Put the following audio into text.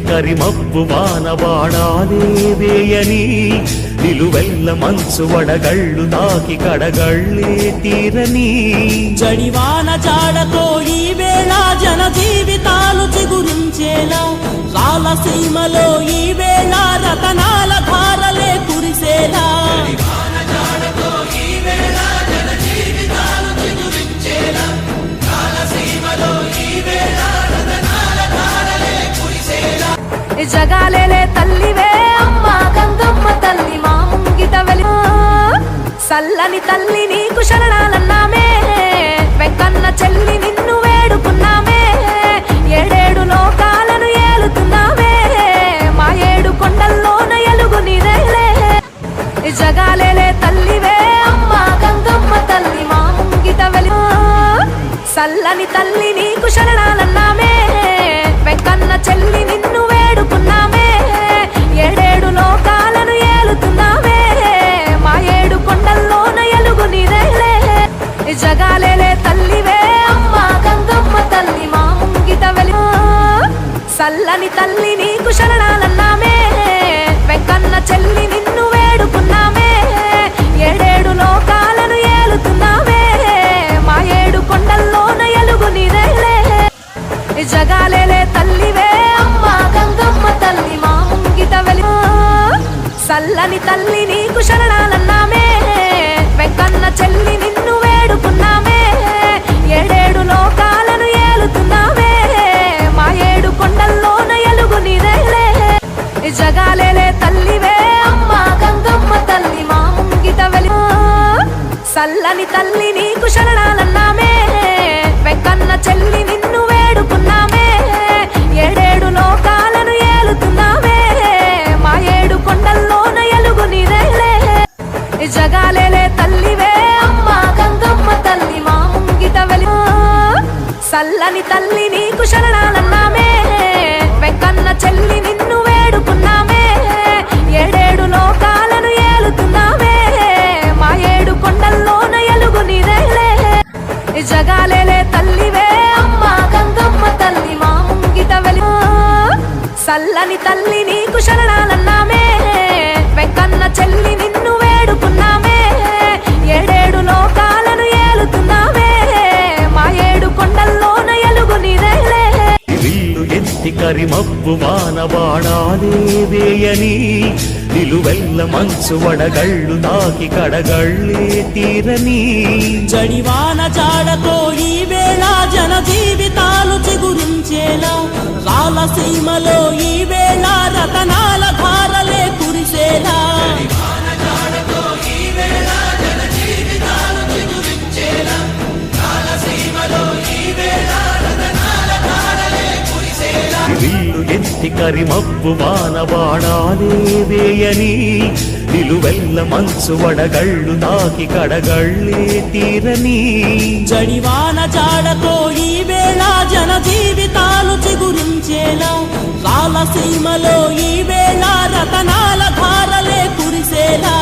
కరిమబ్బు వానవాడాలే వేయని నిలువెల్ల మంచు వడగళ్ళు తాకి కడగళ్ళే తీరని జడివాన జాడతో ఈ వేళ జన జీవితాలు చిగురించేలా రాలసీమలో ఈ వేళ రతనాలు జగాలేలే తల్లివే అమ్మ గంగమ్మ తల్లి మా ముంగిత వెలి సల్లని తల్లి నీకు శరణాలన్నామే వెంకన్న చెల్లి నిన్ను వేడుకున్న సల్లని తల్లి నీకు శరణాలన్నామే. వెంకన్న చెల్లి నిన్ను వేడుకున్నామే. ఏడేడు లోకాలను ఏలుతున్నామే. మా ఏడు కొండల్లోన ఎలుగు నీదేలే. జగాలేలే తల్లివే అమ్మ గంగమ్మ తల్లి మా ముంగిట వెలి సల్లని తల్లి నీకు శరణాలన్నామే. వెంకన్న చెల్లి నిన్ను వేడుకున్నా సల్లని తల్లి నీకు శరణాలన్నామే. వెంకన్న చెల్లి నిన్ను వేడుకున్నామే. ఏడేడు లోకాలను ఏలుతున్నామే. మా ఏడు కొండల్లోన ఎలుగు నీదేలే జగాలేలే తల్లివే అమ్మ గంగమ్మ తల్లి మా ముంగిట వెలి సల్లని తల్లి నీకు శరణాలన్నామే. వెంకన్న చెల్లి నిన్ను జగాలేలే తల్లివే అమ్మ. గంగమ్మ తల్లి మా ముంగిట వెలి సల్లని తల్లి నీకు శరణాలన్నామే. వెంకన్న చెల్లి నిన్ను వేడుకున్నామే. ఏడేడు లోకాలను ఏలుతున్నామే. మా ఏడు కొండల్లోన ఎలుగు నీదేలే. విల్లు ఎత్తి కరిమబ్బు వానవాడాలే వేయని. నిలువెల్ల మంచు వడగళ్ళు తాకి కడగళ్ళే తీరని. జడివాన జాడతో ఈ వేళ జన జీవితాలు చిగురించేలా రాలసీమలో ఈ వేళ కరిమబ్బు వానవాడాలే వేయని నిలువెల్ల మంచు వడగళ్ళు తాకి కడగళ్ళే తీరని జడివాన జాడతో ఈ వేళ జన జీవితాలు చిగురించేలా కాలసీమలో ఈ వేళ రతనాల ధారలే కురిసేలా